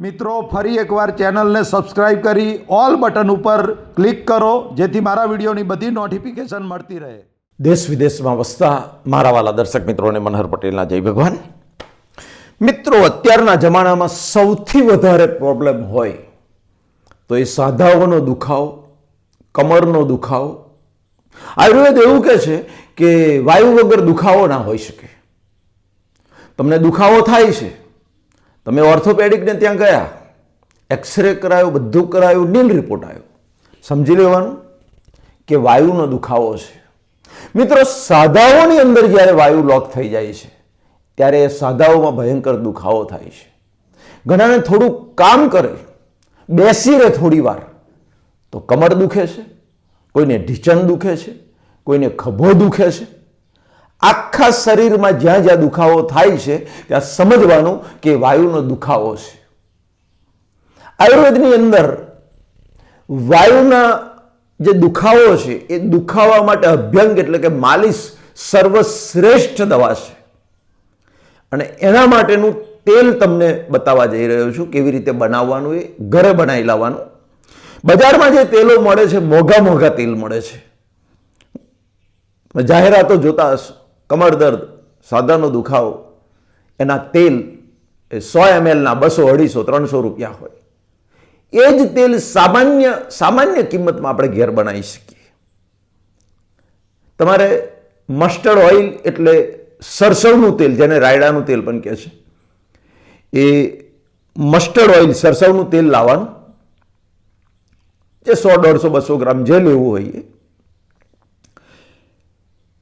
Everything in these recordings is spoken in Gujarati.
મિત્રો, ફરી એકવાર ચેનલને સબસ્ક્રાઇબ કરી ઓલ બટન ઉપર ક્લિક કરો, જેથી મારા વિડીયોની બધી નોટિફિકેશન મળતી રહે. દેશ વિદેશમાં વસતા મારા વાલા દર્શક મિત્રોને મનહર પટેલના જય ભગવાન. મિત્રો, અત્યારના જમાનામાં સૌથી વધારે પ્રોબ્લેમ હોય તો એ સાધાઓનો દુખાવો, કમરનો દુખાવો. આયુર્વેદ એવું કહે છે કે વાયુ વગર દુખાવો ના હોઈ શકે. તમને દુખાવો થાય છે તમે ઓર્થોપેડિકને ત્યાં ગયા એક્સરે કરાયો, બધું કરાયું, નીલ રિપોર્ટ આવ્યો. સમજી લેવાનું કે વાયુનો દુખાવો છે. મિત્રો, સાધાઓની અંદર જ્યારે વાયુ લોક થઈ જાય છે, ત્યારે એ સાધાઓમાં ભયંકર દુખાવો થાય છે. ઘણાને થોડું કામ કરે, બેસી રહે થોડી વાર, તો કમર દુખે છે, કોઈને ઢીચણ દુખે છે, કોઈને ખભો દુખે છે આખા શરીરમાં જ્યાં જ્યાં દુખાવો થાય છે, ત્યાં સમજવાનું કે વાયુનો દુખાવો છે. આયુર્વેદની અંદર વાયુના જે દુખાવો છે, એ દુખાવા માટે અભ્યંગ એટલે કે માલિશ સર્વશ્રેષ્ઠ દવા છે. અને એના માટેનું તેલ તમને બતાવવા જઈ રહ્યો છું, કેવી રીતે બનાવવાનું એ, ઘરે બનાવી લાવવાનું. બજારમાં જે તેલો મળે છે, મોંઘા મોંઘા તેલ મળે છે. જાહેરાતો જોતા હશો. કમર દર્દ સાદાનો દુખાવો, એના તેલ એ સો એમએલના બસો અઢીસો, ત્રણસો રૂપિયા હોય. એ જ તેલ સામાન્ય સામાન્ય કિંમતમાં આપણે ઘેર બનાવી શકીએ. તમારે મસ્ટર્ડ ઓઇલ એટલે સરસવનું તેલ, જેને રાયડાનું તેલ પણ કહે છે, એ મસ્ટર્ડ ઓઇલ સરસવનું તેલ લાવવાનું. જે સો, દોઢસો, બસો ગ્રામ જે લેવું હોય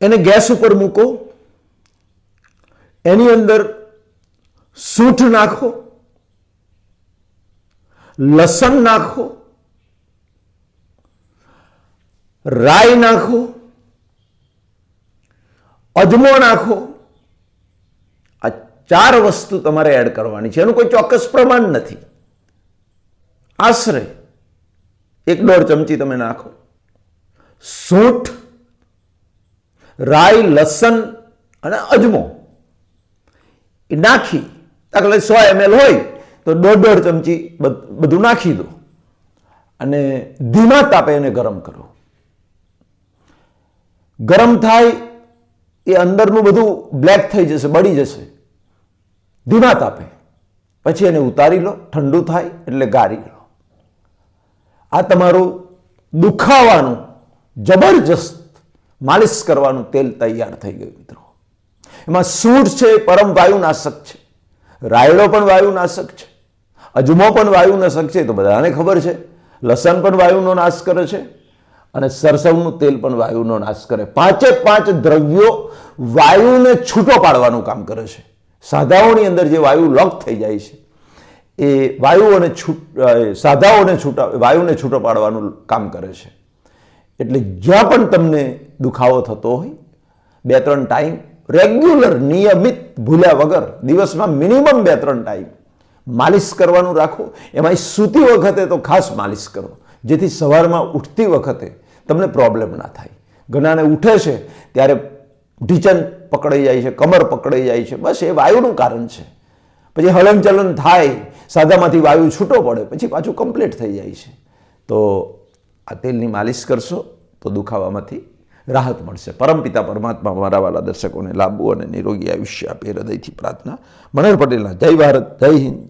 એને ગેસ ઉપર મૂકો, એની અંદર સૂંઠ નાખો, લસણ નાખો, રાઈ નાખો, અજમો નાખો. આ ચાર વસ્તુ તમારે એડ કરવાની છે. એનું કોઈ ચોક્કસ પ્રમાણ નથી. આશરે એક દોઢ ચમચી તમે નાખો. સૂંઠ રાઈ, લસણ અને અજમો. એ નાખી. દાખલા સો એમએલ હોય, તો દોઢ દોઢ ચમચી બધું નાખી દો. અને ધીમા તાપે એને ગરમ કરો. ગરમ થાય, એ અંદરનું બધું બ્લેક થઈ જશે, બળી જશે. ધીમા તાપે. પછી એને ઉતારી લો, ઠંડુ થાય, એટલે ગાળી લો. આ તમારું દુખાવાનું જબરજસ્ત માલિશ કરવાનું તેલ તૈયાર થઈ ગયું મિત્રો. એમાં સૂંઠ છે, પરમ વાયુનાશક છે. રાયડો પણ વાયુનાશક છે. અજમો પણ વાયુનાશક છે તો બધાને ખબર છે. લસણ પણ વાયુનો નાશ કરે છે અને સરસવનું તેલ પણ વાયુનો નાશ કરે. પાંચે પાંચ દ્રવ્યો વાયુને છૂટો પાડવાનું કામ કરે છે. સાધાઓની અંદર જે વાયુ લોક થઈ જાય છે, એ વાયુઓને છૂટ સાધાઓને છૂટા, વાયુને છૂટો પાડવાનું કામ કરે છે. એટલે જ્યાં પણ તમને દુખાવો થતો હોય બે ત્રણ ટાઈમ રેગ્યુલર નિયમિત ભૂલ્યા વગર, દિવસમાં મિનિમમ બે ત્રણ ટાઈમ માલિશ કરવાનું રાખો. એમાં સૂતી વખતે તો ખાસ માલિશ કરો. જેથી સવારમાં ઉઠતી વખતે તમને પ્રોબ્લેમ ના થાય. ઘણાને ઉઠે છે, ત્યારે ઢીચન પકડાઈ જાય છે, કમર પકડાઈ જાય છે, બસ એ વાયુનું કારણ છે. પછી હલનચલન થાય, સાદામાંથી વાયુ છૂટો પડે, પછી પાછું કમ્પ્લીટ થઈ જાય છે. તો આ તેલની માલિશ કરશો તો દુખાવામાંથી રાહત મળશે. પરમપિતા પરમાત્મા મારા વાલા દર્શકોને લાંબુ અને નિરોગી આયુષ્ય આપે હૃદયથી પ્રાર્થના. મનોહર પટેલના જય ભારત, જય હિન્દ.